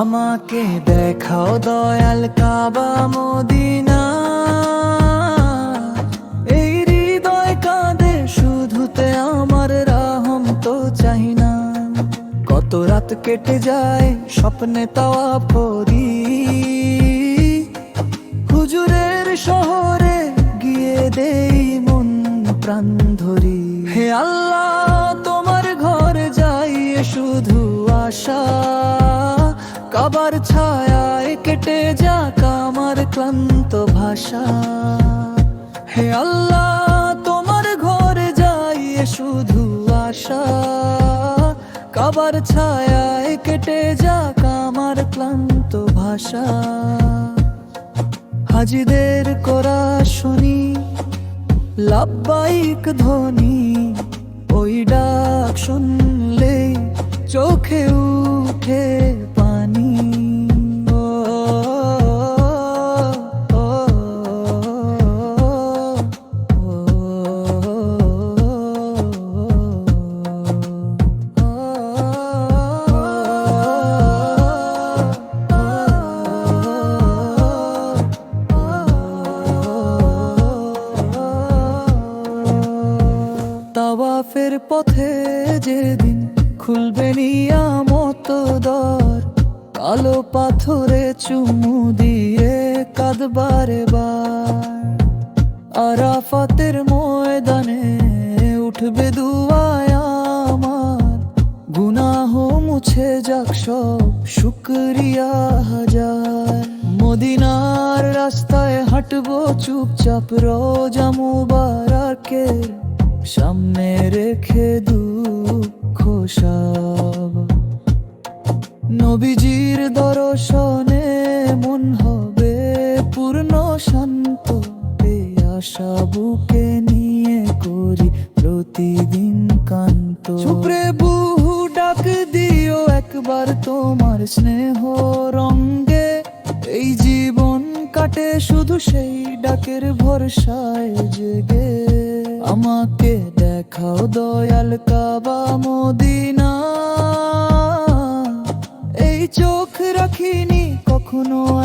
আমাকে দেখাও দয়াল কাবা মদিনা। রাত কেটে যায়, স্বপ্নে তাওয়া পরি হুজুরের শহরে গিয়ে দেই মন প্রাণ ধরি। হে আল্লাহ, তোমার ঘরে যাই শুধু আশা। কাবার ছায়ায় কেটে যাক আমার ক্লান্ত ভাষা। হে আল্লাহ, তোমার ঘরে যাই শুধু আশা। কাবার ছায়ায় কেটে যাক আমার ক্লান্ত ভাষা। হাজিদের করা শুনি লাভবাইক ধ্বনি, ওই ডাক শুনলে চোখে উঠে তাওয়াফের পথে যেদিন খুলবে নিয়ামত দর, কালো পাথরে চুমু দিয়ে কাঁদবারে বার আরাফাতের ময়দানে উঠবে দুয়ায় আমার, গুনাহ মুছে যাক সব, শুক্রিয়া হাজার। মদিনার রাস্তায় হাঁটবো চুপচাপ, রোজা মুবারকের সামনে রেখে দুঃখ সব। নবীজির দর্শনে মন হবে পূর্ণ শান্ত আশা বুকে নিয়ে করি প্রতিদিন কান্ত। বহু ডাক দিও একবার তোমার স্নেহ রঙ্গে। এই জীবন কাটে শুধু সেই ডাকের ভরসায় জেগে। আমাকে দেখাও দয়াল কাবা মদিনা। এই চোখ রাখিনি কখনো।